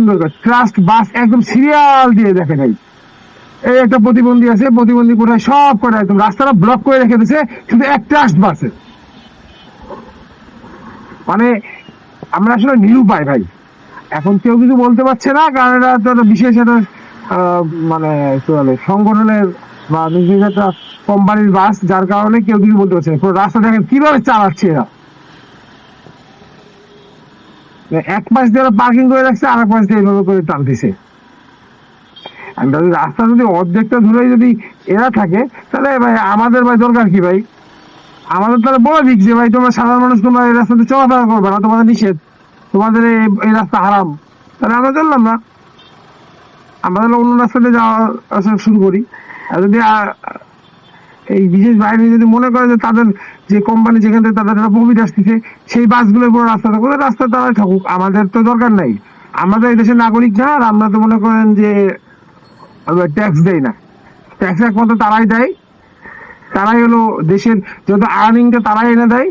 সুন্দর করে ট্রাস্ট বাস একদম সিরিয়াল দিয়ে দেখে নাই। এই একটা প্রতিবন্ধী আছে, প্রতিবন্ধী কোথায়? সব করে একদম রাস্তাটা ব্লক করে রেখে দিয়েছে, শুধু এক ট্রাস্ট বাসে মানে আমরা আসলে নিরুপায় ভাই। এখন কেউ কিছু বলতে পারছে না, কারণ এটা তো একটা বিশেষ একটা মানে কি বলে, সংগঠনের বা বিশেষ একটা কোম্পানির বাস যার কারণে কেউ কিছু বলতে পারছে না। পুরো রাস্তা দেখেন, কীভাবে চালাচ্ছে এরা। এক পাশ দিয়ে পার্কিং করে রাখছে আর এক পাশ দিয়ে এইভাবে করে টানতেছে। যদি রাস্তা যদি অর্ধেকটা ধরে যদি এরা থাকে, তাহলে ভাই আমাদের ভাই দরকার কি ভাই? আমাদের তাহলে বলে দিক যে ভাই, তোমরা সাধারণ মানুষ, তোমরা এই রাস্তাতে চলাফেরা করবে না, তোমাদের নিষেধ। তোমাদের এই- রাস্তা হারাম। তাহলে আমরা চললাম না। আমরা তাহলে অন্য রাস্তাতে যাওয়া আসা শুরু করি। আর যদি এই বিশেষ বাহিনী যদি মনে করে যে তাদের যে কোম্পানি যেখান থেকে তাদের প্রফিট আসতেছে, সেই বাসগুলো পুরো রাস্তা থাকুক রাস্তা তারাই থাকুক, আমাদের তো দরকার নাই। আমরা তো এই দেশের নাগরিক না, আর আমরা তো মনে করেন যে ট্যাক্স দেয় না। ট্যাক্স একমাত্র তারাই দেয়। তারাই হলো দেশের যত আর্নিংটা তারাই এনে দেয়।